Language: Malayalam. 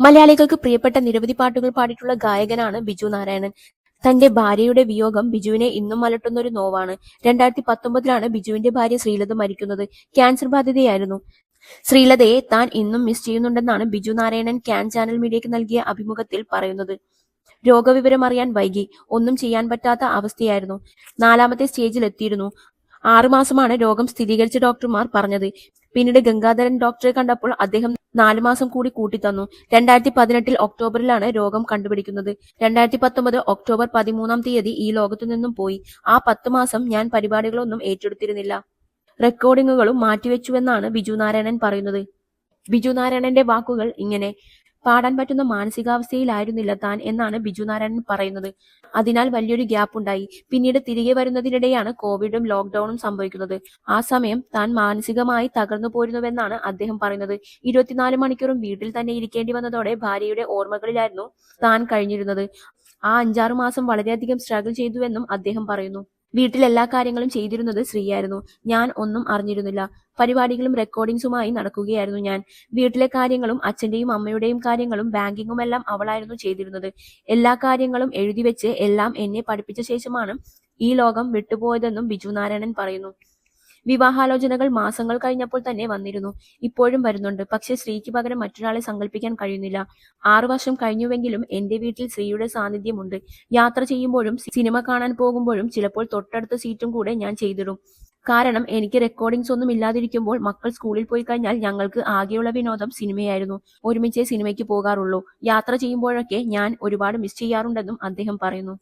മലയാളികൾക്ക് പ്രിയപ്പെട്ട നിരവധി പാട്ടുകൾ പാടിയിട്ടുള്ള ഗായകനാണ് ബിജു നാരായണൻ. തന്റെ ഭാര്യയുടെ വിയോഗം ബിജുവിനെ ഇന്നും അലട്ടുന്ന ഒരു നോവാണ്. രണ്ടായിരത്തി പത്തൊമ്പതിലാണ് ബിജുവിന്റെ ഭാര്യ ശ്രീലത മരിക്കുന്നത്. ക്യാൻസർ ബാധിതയായിരുന്നു. ശ്രീലതയെ താൻ ഇന്നും മിസ് ചെയ്യുന്നുണ്ടെന്നാണ് ബിജു നാരായണൻ ക്യാൻ ചാനൽ മീഡിയയ്ക്ക് നൽകിയ അഭിമുഖത്തിൽ പറയുന്നത്. രോഗവിവരം അറിയാൻ വൈകി. ഒന്നും ചെയ്യാൻ പറ്റാത്ത അവസ്ഥയായിരുന്നു. നാലാമത്തെ സ്റ്റേജിൽ എത്തിയിരുന്നു. ആറുമാസമാണ് രോഗം സ്ഥിരീകരിച്ച ഡോക്ടർമാർ പറഞ്ഞത്. പിന്നീട് ഗംഗാധരൻ ഡോക്ടറെ കണ്ടപ്പോൾ അദ്ദേഹം നാലു മാസം കൂടി കൂട്ടിത്തന്നു. രണ്ടായിരത്തി പതിനെട്ടിൽ ഒക്ടോബറിലാണ് രോഗം കണ്ടുപിടിക്കുന്നത്. രണ്ടായിരത്തി പത്തൊമ്പത് ഒക്ടോബർ പതിമൂന്നാം തീയതി ഈ ലോകത്തു നിന്നും പോയി. ആ പത്ത് മാസം ഞാൻ പരിപാടികളൊന്നും ഏറ്റെടുത്തിരുന്നില്ല. റെക്കോർഡിങ്ങുകളും മാറ്റിവെച്ചുവെന്നാണ് ബിജു നാരായണൻ പറയുന്നത്. ബിജു നാരായണന്റെ വാക്കുകൾ ഇങ്ങനെ പാടാൻ പറ്റുന്ന മാനസികാവസ്ഥയിലായിരുന്നില്ല താൻ എന്നാണ് ബിജു നാരായണൻ പറയുന്നത്. അതിനാൽ വലിയൊരു ഗ്യാപ്പ് ഉണ്ടായി. പിന്നീട് തിരികെ വരുന്നതിനിടെയാണ് കോവിഡും ലോക്ക്ഡൌണും സംഭവിക്കുന്നത്. ആ സമയം താൻ മാനസികമായി തകർന്നു പോരുന്നുവെന്നാണ് അദ്ദേഹം പറയുന്നത്. ഇരുപത്തിനാല് മണിക്കൂറും വീട്ടിൽ തന്നെ ഇരിക്കേണ്ടി വന്നതോടെ ഭാര്യയുടെ ഓർമ്മകളിലായിരുന്നു താൻ കഴിഞ്ഞിരുന്നത്. ആ അഞ്ചാറു മാസം വളരെയധികം സ്ട്രഗിൾ ചെയ്തുവെന്നും അദ്ദേഹം പറയുന്നു. വീട്ടിൽ എല്ലാ കാര്യങ്ങളും ചെയ്തിരുന്നത് ശ്രീയായിരുന്നു ഞാൻ ഒന്നും അറിഞ്ഞിരുന്നില്ല. പരിപാടികളും റെക്കോർഡിങ്സുമായി നടക്കുകയായിരുന്നു ഞാൻ. വീട്ടിലെ കാര്യങ്ങളും അച്ഛന്റെയും അമ്മയുടെയും കാര്യങ്ങളും ബാങ്കിങ്ങും എല്ലാം അവളായിരുന്നു ചെയ്തിരുന്നത്. എല്ലാ കാര്യങ്ങളും എഴുതി വെച്ച് എല്ലാം എന്നെ പഠിപ്പിച്ച ശേഷമാണ് ഈ ലോകം വിട്ടുപോയതെന്നും ബിജു നാരായണൻ പറയുന്നു. വിവാഹാലോചനകൾ മാസങ്ങൾ കഴിഞ്ഞപ്പോൾ തന്നെ വന്നിരുന്നു. ഇപ്പോഴും വരുന്നുണ്ട്. പക്ഷെ സ്ത്രീക്ക് പകരം മറ്റൊരാളെ സങ്കല്പിക്കാൻ കഴിയുന്നില്ല. ആറു വർഷം കഴിഞ്ഞുവെങ്കിലും എന്റെ വീട്ടിൽ സ്ത്രീയുടെ സാന്നിധ്യമുണ്ട്. യാത്ര ചെയ്യുമ്പോഴും സിനിമ കാണാൻ പോകുമ്പോഴും ചിലപ്പോൾ തൊട്ടടുത്ത സീറ്റും കൂടെ ഞാൻ ചെയ്തിടും. കാരണം എനിക്ക് റെക്കോർഡിങ്സ് ഒന്നും ഇല്ലാതിരിക്കുമ്പോൾ മക്കൾ സ്കൂളിൽ പോയി കഴിഞ്ഞാൽ ഞങ്ങൾക്ക് ആകെയുള്ള വിനോദം സിനിമയായിരുന്നു. ഒരുമിച്ചേ സിനിമയ്ക്ക് പോകാറുള്ളൂ. യാത്ര ചെയ്യുമ്പോഴൊക്കെ ഞാൻ ഒരുപാട് മിസ് ചെയ്യാറുണ്ടെന്നും അദ്ദേഹം പറയുന്നു.